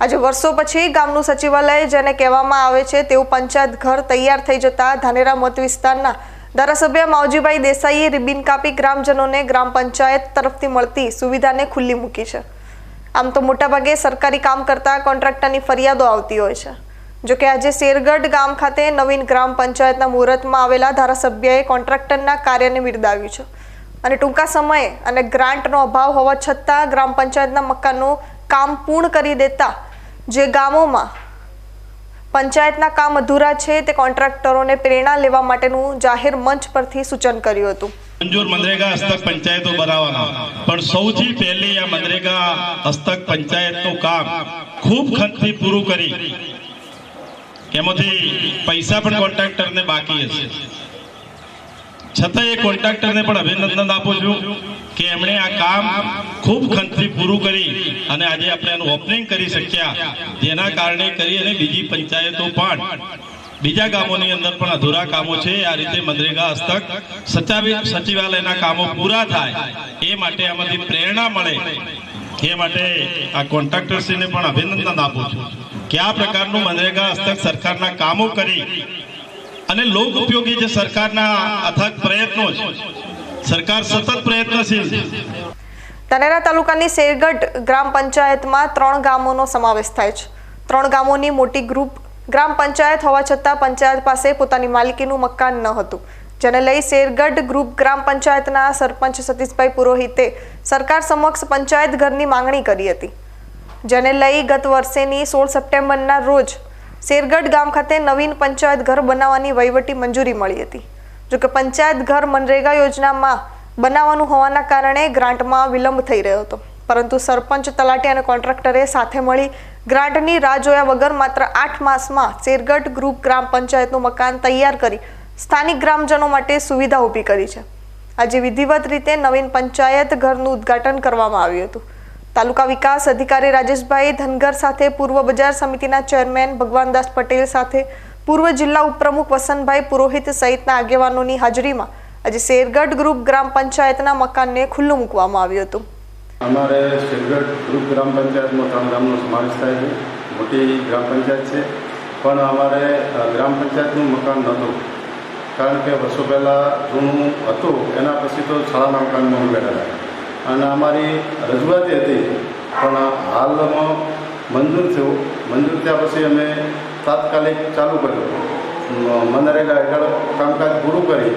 આજે વર્ષો પછી ગામનું સચિવાલય જેને કહેવામાં આવે છે તેવું પંચાયત ઘર તૈયાર થઈ જતા ધાનેરા મત વિસ્તારના ધારાસભ્ય માવજીભાઈ દેસાઈએ રિબિન કાપી ગ્રામજનોને ગ્રામ પંચાયત તરફથી મળતી સુવિધાને ખુલ્લી મૂકી છે. આમ તો મોટાભાગે સરકારી કામ કરતા કોન્ટ્રાક્ટરની ફરિયાદો આવતી હોય છે. જોકે આજે શેરગઢ ગામ ખાતે નવીન ગ્રામ પંચાયતના મુહૂર્તમાં આવેલા ધારાસભ્યએ કોન્ટ્રાક્ટરના કાર્યને બિરદાવ્યું છે. અને ટૂંકા સમયે અને ગ્રાન્ટનો અભાવ હોવા છતાં ગ્રામ પંચાયતના મકાનનું કામ પૂર્ણ કરી દેતા જે ગામોમાં પંચાયતના કામ અધૂરા છે, તે કોન્ટ્રાક્ટરોને પ્રેરણા લેવા માટેનું જાહેર મંચ પરથી સૂચન કર્યું હતું. મંજૂર મનરેગા હસ્તક પંચાયતો બનાવવાના. પણ સૌથી પહેલી આ મનરેગા હસ્તક પંચાયતનું કામ ખૂબ ખર્ચથી પૂરું કરી. એમાંથી પૈસા પણ કોન્ટ્રાક્ટરને બાકી હશે. છતાં એ કોન્ટ્રાક્ટરને પણ અભિનંદન આપું છું. કે એમણે આ કામ ખૂબ ખંતથી પૂરું કરી અને આજે આપણે એનું ઓપનિંગ કરી શક્યા. જેના કારણે કરી અને બીજી પંચાયતો પણ. બીજા ગામોની અંદર પણ અધૂરા કામો છે. આ રીતે મનરેગા હસ્તક સચાવી સચિવાલયના કામો પૂરા થાય એ માટે આમાંથી પ્રેરણા મળે. એ માટે આ કોન્ટ્રાક્ટરશ્રીને પણ અભિનંદન આપું છું કે આ પ્રકારનું મનરેગા હસ્તક સરકારના કામો કરી અને લોક ઉપયોગી જે સરકારના અથક પ્રયત્નો છે સરકાર સતત પ્રયત્નશીલ. છે ધાનેરા તાલુકાની શેરગઢ ગ્રામ પંચાયતમાં ત્રણ ગામોનો સમાવેશ થાય છે. ત્રણ ગામોની મોટી ગ્રુપ ગ્રામ પંચાયત હોવા છતાં પંચાયત પાસે પોતાની માલિકીનું મકાન ન હતું. જેને લઈ શેરગઢ ગ્રુપ ગ્રામ પંચાયતના સરપંચ સતીશભાઈ પુરોહિતે સરકાર સમક્ષ પંચાયત ઘરની માંગણી કરી હતી. જેને લઈ ગત વર્ષેની સોળ સપ્ટેમ્બરના રોજ શેરગઢ ગામ ખાતે નવીન પંચાયત ઘર બનાવવાની વહીવટી મંજૂરી મળી હતી. જોકે પંચાયત ઘર મનરેગા યોજનામાં બનાવવાનું હોવાના કારણે ગ્રાન્ટમાં વિલંબ થઈ રહ્યો હતો. પરંતુ સરપંચ તલાટી અને કોન્ટ્રાક્ટરે સાથે મળી ગ્રાન્ટની રાહ જોયા વગર માત્ર આઠ માસમાં શેરગઢ ગ્રુપ ગ્રામ પંચાયતનું મકાન તૈયાર કરી સ્થાનિક ગ્રામજનો માટે સુવિધા ઊભી કરી છે. આજે વિધિવત રીતે નવીન પંચાયત ઘરનું ઉદ્ઘાટન કરવામાં આવ્યું હતું. તાલુકા વિકાસ અધિકારી રાજેશભાઈ ધનગર સાથે પૂર્વ બજાર સમિતિના ચેરમેન ભગવાનદાસ પટેલ સાથે પૂર્વ જિલ્લા ઉપપ્રમુખ વસંતભાઈ પુરોહિત સહિતના આગેવાનોની હાજરીમાં આજે શેરગઢ ગ્રુપ ગ્રામ પંચાયતના મકાનને ખુલ્લું મૂકવામાં આવ્યું હતું. અમારે શેરગઢ ગ્રુપ ગ્રામ પંચાયતમાં ત્રણ ગામનો સમાવેશ થાય છે. મોટી ગ્રામ પંચાયત છે. પણ અમારે ગ્રામ પંચાયતનું મકાન નહોતું. કારણ કે વર્ષો પહેલાં જૂનું હતું, એના પછી તો શાળાના મકાનમાં બેઠા અને અમારી રજૂઆત હતી, પણ હાલમાં મંજૂર થયું. મંજૂર થયા પછી અમે તાત્કાલિક ચાલુ કર્યું. મનરેગા હેઠળ કામકાજ પૂરું કરી.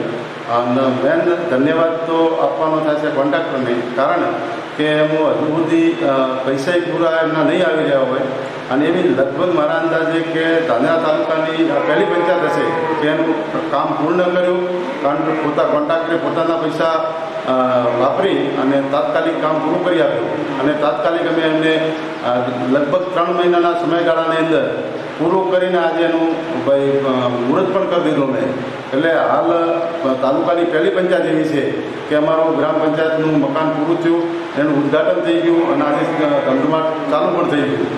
અને મેન ધન્યવાદ તો આપવાનો છે કોન્ટ્રાક્ટરને, કારણ કે એમાં હજુ સુધી પૈસા પૂરા એમના નહીં આવી રહ્યા હોય. અને એવી લગભગ મારા અંદાજે કે ધાનેરા તાલુકાની પહેલી પંચાયત હશે કે એનું કામ પૂર્ણ કર્યું, કારણ કે પોતા કોન્ટ્રાક્ટરે પોતાના પૈસા વાપરી અને તાત્કાલિક કામ પૂરું કરી આપ્યું. અને તાત્કાલિક અમે એમને લગભગ ત્રણ મહિનાના સમયગાળાની અંદર પૂરું કરીને આજે એનું ભાઈ મુહૂર્ત પણ કરી દીધું મેં એટલે હાલ તાલુકાની પહેલી પંચાયત એવી છે કે અમારું ગ્રામ પંચાયતનું મકાન પૂરું થયું, એનું ઉદ્ઘાટન થઈ ગયું અને આજે ધમધમાટ ચાલુ પણ થઈ ગયું.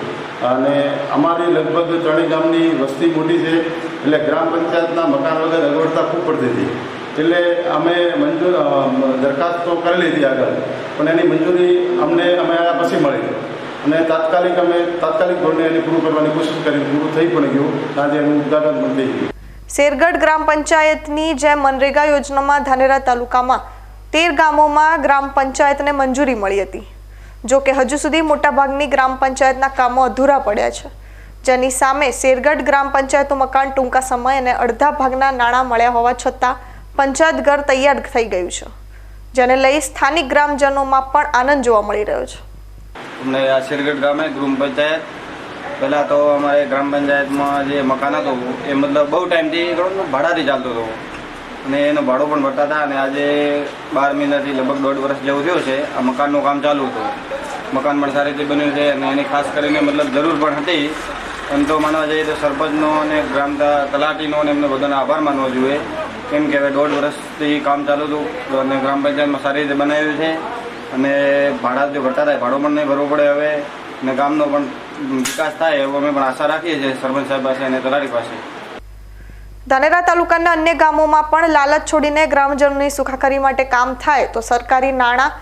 અને અમારી લગભગ ત્રણેય ગામની વસ્તી મોટી છે, એટલે ગ્રામ પંચાયતના મકાન વગર અગવડતા ખૂબ પડતી હતી. એટલે અમે મંજૂર દરખાસ્ત તો કરી લીધી આગળ. પણ એની મંજૂરી અમને, અમે આ પછી મળી. અને તાત્કાલિક અમે તાત્કાલિક ધોરણે એને પૂરું કરવાની કોશિશ કરી પૂરું થઈ પણ ગયું. આજે એનું ઉદઘાટન પણ થઈ ગયું. શેરગઢ ગ્રામ પંચાયતની જેમ મનરેગા યોજનામાં ધાનેરા તાલુકામાં તેર ગામોમાં ગ્રામ પંચાયતને મંજૂરી મળી હતી. જો કે હજુ સુધી મોટાભાગની ગ્રામ પંચાયતના કામો અધૂરા પડ્યા છે. જેની સામે શેરગઢ ગ્રામ પંચાયતનું મકાન ટૂંકા સમય અને અડધા ભાગના નાણાં મળ્યા હોવા છતાં પંચાયત ઘર તૈયાર થઈ ગયું છે, જેને લઈ સ્થાનિક ગ્રામજનોમાં પણ આનંદ જોવા મળી રહ્યો છે. અમને આ શેરગઢ ગામે ગ્રામ પંચાયત, પહેલાં તો અમારે ગ્રામ પંચાયતમાં જે મકાન હતું, એ મતલબ બહુ ટાઈમથી ગણો ભાડાથી ચાલતો હતો. અને એનો ભાડો પણ ભરતા હતા અને આજે બાર મહિનાથી લગભગ દોઢ વર્ષ જેવું થયું છે, આ મકાનનું કામ ચાલુ હતું. મકાન પણ સારી રીતે બન્યું છે અને એની ખાસ કરીને મતલબ જરૂર પણ હતી. એમ તો માનવા જઈએ તો સરપંચનો અને ગ્રામ તલાટીનો અને એમને બધાનો આભાર માનવો જોઈએ. કેમ કે હવે દોઢ વર્ષથી કામ ચાલુ હતું અને ગ્રામ પંચાયતમાં સારી રીતે બનાવ્યું છે. અને ભાડા જો ઘટા થાય, ભાડું પણ નહીં ભરવું પડે હવે અને ગામનો પણ વિકાસ થાય એવું અમે પણ આશા રાખીએ છીએ સરપંચ સાહેબ પાસે અને તલાટી પાસે. ધાનેરા તાલુકાના અન્ય ગામોમાં પણ લાલચ છોડીને ગ્રામજનોની સુખાકારી માટે કામ થાય તો સરકારી નાણાં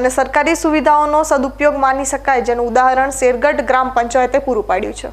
અને સરકારી સુવિધાઓનો સદુપયોગ માની શકાય, જેનું ઉદાહરણ શેરગઢ ગ્રામ પંચાયતે પૂરું પાડ્યું છે.